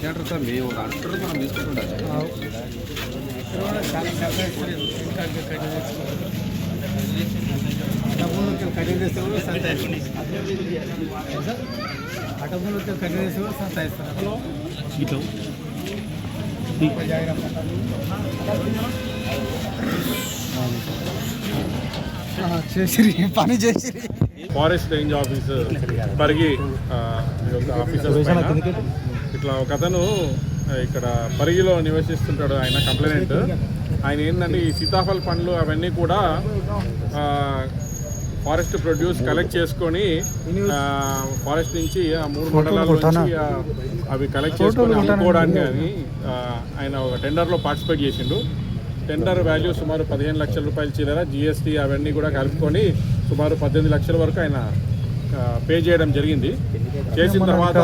అంటారు సార్ మేము ఒక అంటారు మనం తీసుకుంటుంటాం అటంలో కఠిన చేస్తే కూడా సంతాయిస్తారు చేసిరి పని చేసిరి ఫారెస్ట్ రేంజ్ ఆఫీసర్ పరిగి ఆ, ఈ యొక్క ఆఫీసర్ పైన ఇట్లా ఒక అతను ఇక్కడ పరిగిలో నివసిస్తుంటాడు ఆయన కంప్లైంట్. ఆయన ఏంటంటే ఈ సీతాఫల్ పండ్లు అవన్నీ కూడా ఫారెస్ట్ ప్రొడ్యూస్ కలెక్ట్ చేసుకొని ఫారెస్ట్ నుంచి ఆ మూడు మండలాల నుంచి అవి కలెక్ట్ చేసుకొని అమ్ముకోవడానికి అని ఆయన ఒక టెండర్లో పార్టిసిపేట్ చేసిండు. టెండర్ వాల్యూ సుమారు పదిహేను లక్షల రూపాయల చిల్లర జిఎస్టీ అవన్నీ కూడా కలుపుకొని సుమారు పద్దెనిమిది లక్షల వరకు ఆయన పే చేయడం జరిగింది. చేసిన తర్వాత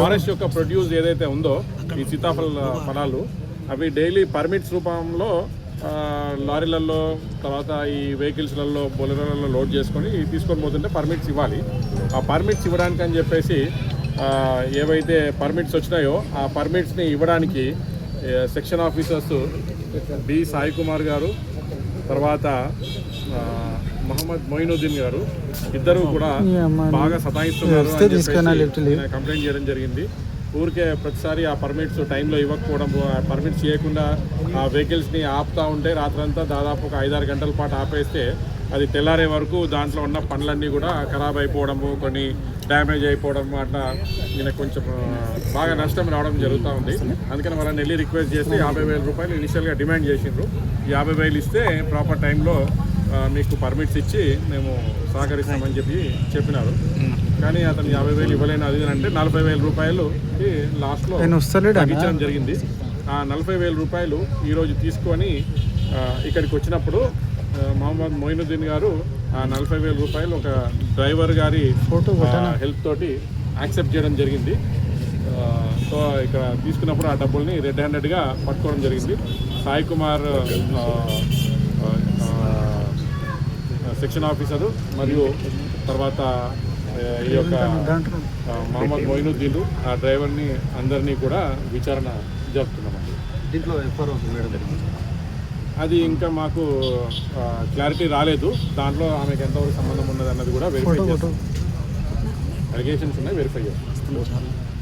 ఫారెస్ట్ యొక్క ప్రొడ్యూస్ ఏదైతే ఉందో ఈ సీతాఫల ఫలాలు అవి డైలీ పర్మిట్స్ రూపంలో లారీలలో తర్వాత ఈ వెహికల్స్లలో బొలెరోలలో లోడ్ చేసుకొని తీసుకొని పోతుంటే పర్మిట్స్ ఇవ్వాలి. ఆ పర్మిట్స్ ఇవ్వడానికి అని చెప్పేసి ఏవైతే పర్మిట్స్ వచ్చినాయో ఆ పర్మిట్స్ని ఇవ్వడానికి section officers B Sai Kumar గారు తర్వాత మహమ్మద్ మొయినుద్దీన్ గారు. ఇద్దరు కూడా బాగా సతాయిస్తున్నారు కంప్లైంట్ చేయడం జరిగింది. ఊరికే ప్రతిసారి ఆ పర్మిట్స్ టైంలో ఇవ్వకపోవడం పర్మిట్స్ చేయకుండా ఆ వెహికల్స్ని ఆపుతా ఉంటే రాత్రంతా దాదాపు ఒక ఐదారు గంటల పాటు ఆపేస్తే అది తెల్లారే వరకు దాంట్లో ఉన్న పనులన్నీ కూడా ఖరాబ్ అయిపోవడము కొన్ని డ్యామేజ్ అయిపోవడం అట్లా ఈయన కొంచెం బాగా నష్టం రావడం జరుగుతూ ఉంది. అందుకని వాళ్ళని వెళ్ళి రిక్వెస్ట్ చేసి యాభై వేల రూపాయలు ఇనిషియల్గా డిమాండ్ చేసిండ్రు. యాభై వేలు ఇస్తే ప్రాపర్ టైంలో మీకు పర్మిట్స్ ఇచ్చి మేము సహకరిస్తామని చెప్పి చెప్పినారు. కానీ అతను యాభై వేలు ఇవ్వలేను అది అంటే నలభై వేల రూపాయలు లాస్ట్లో తగ్గించడం జరిగింది. ఆ నలభై వేల రూపాయలు ఈరోజు తీసుకొని ఇక్కడికి వచ్చినప్పుడు మహమ్మద్ మొయినుద్దీన్ గారు ఆ నలభై వేల రూపాయలు ఒక డ్రైవర్ గారి హెల్ప్ తోటి యాక్సెప్ట్ చేయడం జరిగింది. సో ఇక్కడ తీసుకున్నప్పుడు ఆ డబ్బుల్ని రెడ్ హ్యాండెడ్గా పట్టుకోవడం జరిగింది. సాయి కుమార్ సెక్షన్ ఆఫీసరు మరియు తర్వాత ఈ యొక్క మహమ్మద్ మొయినుద్దీన్ ఆ డ్రైవర్ని అందరినీ కూడా విచారణ జరుపుతున్నామండి. దీంట్లో ఎఫ్ఆర్ అది ఇంకా మాకు క్లారిటీ రాలేదు. దాంట్లో ఆమెకు ఎంతవరకు సంబంధం ఉన్నది అన్నది కూడా వెరిఫై చేస్తాం. అలిగేషన్స్ ఉన్నాయి వెరిఫై చేస్తాం.